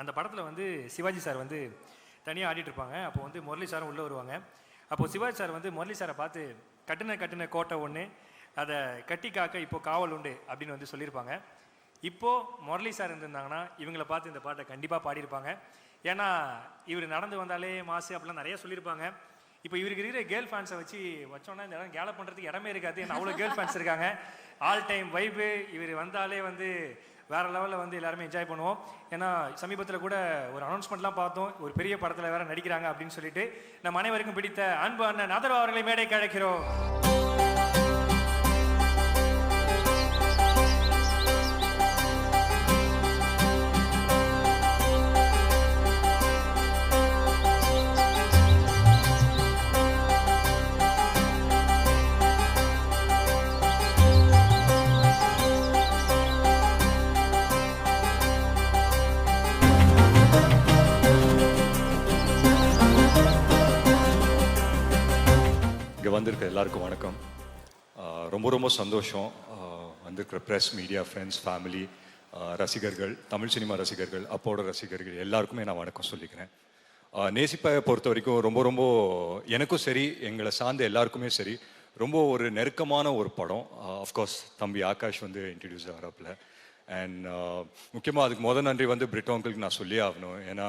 அந்த படத்தில் வந்து சிவாஜி சார் வந்து தனியாக ஆடிட்டு இருப்பாங்க. அப்போ வந்து முரளி சாரும் உள்ளே வருவாங்க. அப்போது சிவாஜி சார் வந்து முரளி சாரை பார்த்து கட்டுன கட்டுன கோட்டை ஒன்று அதை கட்டி காக்க இப்போ காவல் உண்டு அப்படின்னு வந்து சொல்லியிருப்பாங்க. இப்போது முரளி சார் இருந்திருந்தாங்கன்னா இவங்களை பார்த்து இந்த பாட்டை கண்டிப்பாக பாடியிருப்பாங்க. ஏன்னா இவர் நடந்து வந்தாலே மாசு அப்படிலாம் நிறையா சொல்லியிருப்பாங்க. இப்போ இவருக்கு இருக்கிற கேர்ள் ஃபேன்ஸை வச்சு வச்சோன்னா இந்த இடம் கேலப் பண்ணுறதுக்கு இடமே இருக்காது. ஏன்னா அவ்வளோ கேர்ள் ஃபேன்ஸ் இருக்காங்க. ஆல் டைம் வைபு இவர் வந்தாலே வந்து வேற லெவலில் வந்து எல்லாருமே என்ஜாய் பண்ணுவோம். ஏன்னா சமீபத்தில் கூட ஒரு அனௌன்ஸ்மெண்ட்லாம் பார்த்தோம். ஒரு பெரிய படத்தில் வேற நடிக்கிறாங்க அப்படின்னு சொல்லிட்டு. நம்ம அனைவருக்கும் பிடித்த அன்பு அண்ணன் அதர்வா அவர்களை மேடைக்கு அழைக்கிறோம். வந்திருக்க எல்லாருக்கும் வணக்கம். ரொம்ப ரொம்ப சந்தோஷம். வந்திருக்கிற ப்ரெஸ் மீடியா ஃப்ரெண்ட்ஸ் ஃபேமிலி ரசிகர்கள் தமிழ் சினிமா ரசிகர்கள் அப்போட ரசிகர்கள் எல்லாருக்குமே நான் வணக்கம் சொல்லிக்கிறேன். நேசிப்பாயை பொறுத்த வரைக்கும் ரொம்ப ரொம்ப எனக்கும் சரி எங்களை சார்ந்த எல்லாருக்குமே சரி ரொம்ப ஒரு நெருக்கமான ஒரு படம். அஃப்கோர்ஸ் தம்பி ஆகாஷ் வந்து இன்ட்ரடியூஸ் ஆகிறப்பில் அண்ட் முக்கியமாக அதுக்கு முத நன்றி வந்து பிரிட்டோங்கிளுக்கு நான் சொல்லியே ஆகணும். ஏன்னா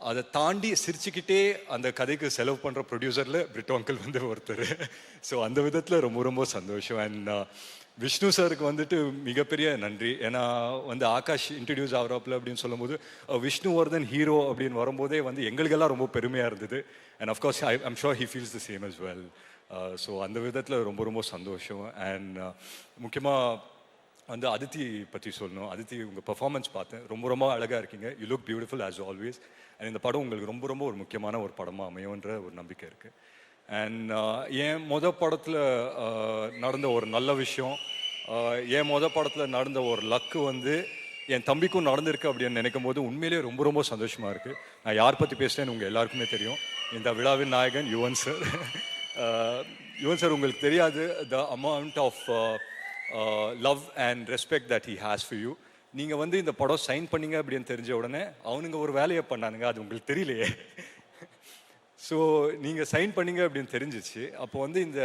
அதை தாண்டி சிரிச்சுக்கிட்டே அந்த கதைக்கு செலவு பண்ணுற ப்ரொடியூசரில் பிரிட்டோ அங்கிள் வந்து ஒருத்தர். ஸோ அந்த விதத்தில் ரொம்ப ரொம்ப சந்தோஷம். அண்ட் uh, விஷ்ணு சாருக்கு வந்துட்டு மிகப்பெரிய நன்றி. ஏன்னா வந்து ஆகாஷ் இன்ட்ரடியூஸ் ஆகிறாப்புல அப்படின்னு சொல்லும்போது விஷ்ணுவர்தன் ஹீரோ அப்படின்னு வரும்போதே வந்து எங்களுக்கெல்லாம் ரொம்ப பெருமையாக இருந்தது. And of course I I'm sure he feels the same as well so அந்த விதத்தில் ரொம்ப ரொம்ப சந்தோஷம். அண்ட் uh, முக்கியமாக வந்து அதித்தி பற்றி சொல்லணும். அதித்தி உங்கள் பர்ஃபார்மன்ஸ் பார்த்தேன். ரொம்ப ரொம்ப அழகாக இருக்கீங்க. You look beautiful as always and இந்த படம் உங்களுக்கு ரொம்ப ரொம்ப ஒரு முக்கியமான ஒரு படமாக அமையும்ன்ற ஒரு நம்பிக்கை இருக்குது அண்ட் என் மொத படத்தில் நடந்த ஒரு நல்ல விஷயம் என் மொத படத்தில் நடந்த ஒரு லக்கு வந்து என் தம்பிக்கும் நடந்திருக்கு அப்படின்னு நினைக்கும் போது உண்மையிலேயே ரொம்ப ரொம்ப சந்தோஷமாக இருக்குது நான் யார் பற்றி பேசுகிறேன்னு உங்கள் எல்லாருக்குமே தெரியும். இந்த விழாவின் நாயகன் யுவன் சார். யுவன் சார் உங்களுக்கு தெரியாது. The amount of love and respect that he has for you நீங்கள் வந்து இந்த படம் சைன் பண்ணீங்க அப்படின்னு தெரிஞ்ச உடனே அவனுங்க ஒரு வேலையை பண்ணானுங்க. அது உங்களுக்கு தெரியலையே. ஸோ நீங்கள் சைன் பண்ணீங்க அப்படின்னு தெரிஞ்சிச்சு. அப்போ வந்து இந்த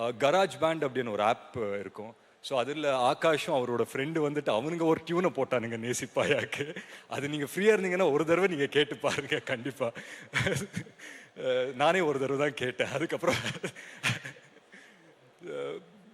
uh, கராஜ் பேண்ட் அப்படின்னு ஒரு ஆப் uh, இருக்கும். ஸோ அதில் ஆகாஷும் அவரோட ஃப்ரெண்டு வந்துட்டு அவனுங்க ஒரு டியூனை போட்டானுங்க நேசிப்பாயாக்கு. அது நீங்கள் ஃப்ரீயாக இருந்தீங்கன்னா ஒரு தடவை நீங்கள் கேட்டு பாருங்க கண்டிப்பாக uh, நானே ஒரு தடவை தான் கேட்டேன். அதுக்கப்புறம்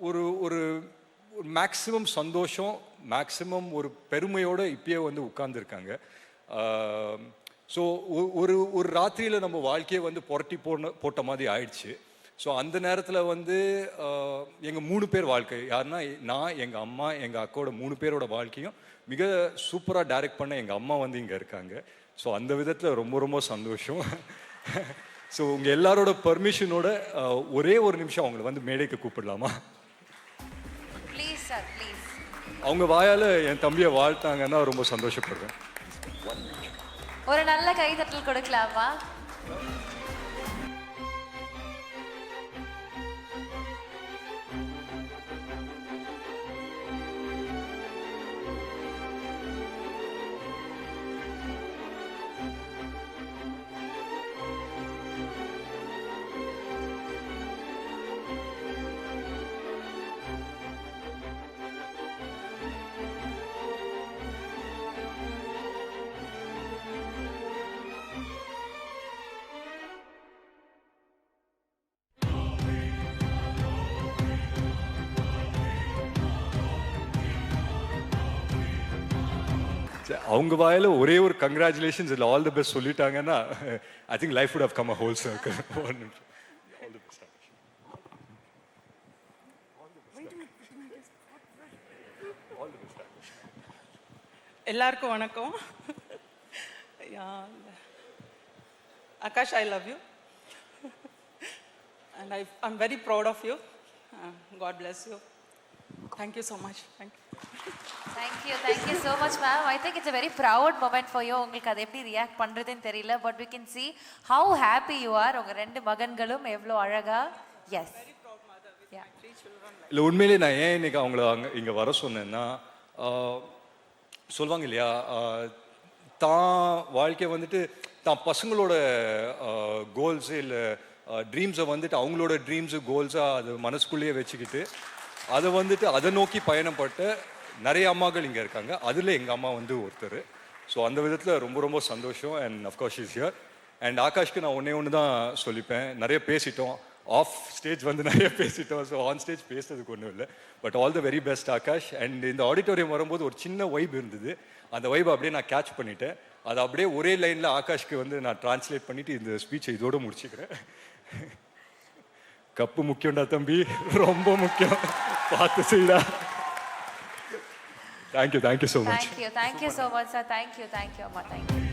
ஒரு ஒரு மேக்ஸிமம் சந்தோஷம் மேக்ஸிமம் ஒரு பெருமையோடு இப்பயே வந்து உட்கார்ந்துருக்காங்க. ஸோ ஒரு ஒரு ராத்திரியில் நம்ம வாழ்க்கையை வந்து புரட்டி போன போட்ட மாதிரி ஆயிடுச்சு. ஸோ அந்த நேரத்தில் வந்து எங்கள் மூணு பேர் வாழ்க்கை யாருன்னா நான் எங்கள் அம்மா எங்கள் அக்காவோட மூணு பேரோட வாழ்க்கையும் மிக சூப்பராக டைரக்ட் பண்ண எங்கள் அம்மா வந்து இங்கே இருக்காங்க. ஸோ அந்த விதத்தில் ரொம்ப ரொம்ப சந்தோஷம். ஸோ உங்கள் எல்லாரோட பர்மிஷனோட ஒரே ஒரு நிமிஷம் அவங்கள வந்து மேடைக்கு கூப்பிடலாமா? அவங்க வாயால் என் தம்பியை வாழ்த்தாங்கன்னா ரொம்ப சந்தோஷப்படுறேன் ஒரு நல்ல கைதட்டல் கொடுக்கலாமா? அவங்க வாயில ஒரே ஒரு கங்க்ராச்சுலேஷன்ஸ் இல்லை ஆல் தி பெஸ்ட் சொல்லிட்டாங்கன்னா I think life would have come a whole circle all the best எல்லாருக்கும் வணக்கம். Akash I love you and I I'm very proud of you God bless you thank you so much thank you Thank you, thank you so much, ma'am. I think it's a very proud moment for you. உங்களுக்கு அதை எப்படி react பண்றதுன்னு தெரியல but we can see how happy you are. உங்க ரெண்டு மகன்களும் எவ்வளோ அழகா எஸ் இல்லை உண்மையிலே நான் ஏன் இன்னைக்கு அவங்கள அங்கே இங்கே வர சொன்னேன்னா சொல்லுவாங்க இல்லையா தான் வாழ்க்கை வந்துட்டு தான் பசங்களோட கோல்ஸு இல்லை ட்ரீம்ஸை வந்துட்டு அவங்களோட ட்ரீம்ஸு கோல்ஸாக அது மனசுக்குள்ளேயே வச்சுக்கிட்டு அதை வந்துட்டு அதை நோக்கி பயணப்பட்ட நிறைய அம்மாக்கள் இங்கே இருக்காங்க. அதில் எங்கள் அம்மா வந்து ஒருத்தர். ஸோ அந்த விதத்தில் ரொம்ப ரொம்ப சந்தோஷம். And of course is here and ஆகாஷ்க்கு நான் ஒன்றே ஒன்று தான் சொல்லிப்பேன். நிறைய பேசிட்டோம். ஆஃப் ஸ்டேஜ் வந்து நிறைய பேசிட்டோம். ஸோ ஆன் ஸ்டேஜ் பேசுறதுக்கு ஒன்றும் இல்லை. But all the very best Akash. And இந்த ஆடிட்டோரியம் வரும்போது ஒரு சின்ன வைப் இருந்தது. அந்த வைப் அப்படியே நான் கேட்ச் பண்ணிட்டேன். அதை அப்படியே ஒரே லைனில் ஆகாஷ்க்கு வந்து நான் டிரான்ஸ்லேட் பண்ணிட்டு இந்த ஸ்பீச்சை இதோட முடிச்சுக்கிறேன். கப்பு முக்கியம்டா தம்பி. ரொம்ப முக்கியம். பார்த்து செய்டா thank you thank you so much thank you thank you so much sir thank you thank you அம்மா தேங்க்யூ